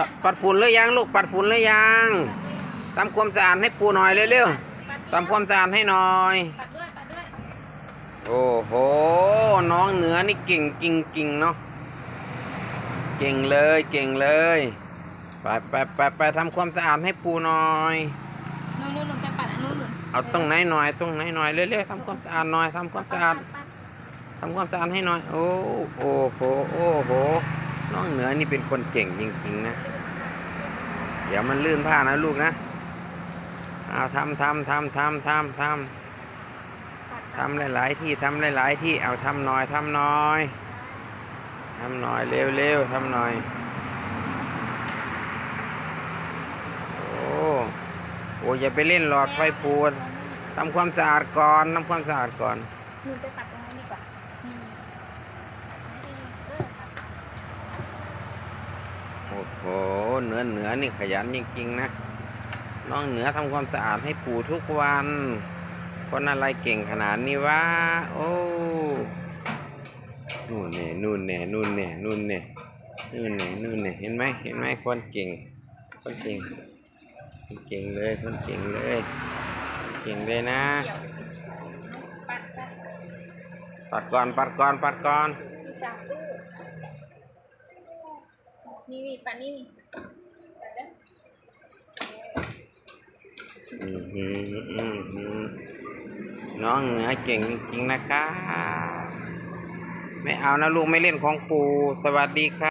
ปัดปัดฝุ่นหรือยังลูกปัดฝุ่นหรือยังทำความสะอาดให้ปูหน่อยเร็วๆทำความสะอาดให้หน่อยปัดด้วยปัดด้วยโอ้โห น้องเหนือนี่เก่งจริงๆเนาะเก่งเลยเก่งเลยไปไปไปไปทำความสะอาดให้ปูหน่อยนู่นนู่นนู่นไปปัดอันนู้นนู่นเอาตรงไหนหน่อยตรงไหนหน่อยเร็วๆทำความสะอาดหน่อยทำความสะอาดปัดทำความสะอาดให้หน่อย โอ้โอ้โหโอ้โห น้องเหนือนี่เป็นคนเก่งจริง ๆ นะ เดี๋ยวมันลื่นผ้านะลูกนะเอาทำทำทำทำทำทำทำหลาย ๆ ที่ทำหลาย ๆ ที่เอาทำหน่อยทำหน่อยทำหน่อยเร็วๆทำหน่อยโอ้โอ้อย่าไปเล่นหลอดไฟปูนทำความสะอาดก่อนทำความสะอาดก่อนนูนไปปัดตรงนู้นดีกว่านี่นี่เออปัด โอ้โหเหนือเหนือนี่ขยันจริงๆนะน้องเหนือทำความสะอาดให้ปู่ทุกวัน คนอะไรเก่งขนาดนี้วะโอ้นู่นเนี่ยนู่นเนี่ยนู่นเนี่ยนู่นเนี่ยนู่นเนี่ยนู่นเนี่ยเห็นไหมเห็นไหมคนเก่ง คนเก่งคนเก่งเลยคนเก่งเลยเก่งเลยนะเกี่ยวปัดปัดปัดก่อนปัดก่อนปัดก่อนที่จับตู้ นี่นี่ปัดนี่นี่ปัดเด้ออือหืออือหือน้องเหนือเก่งจริงนะคะ ไม่เอานะลูกไม่เล่นของปูสวัสดีครับ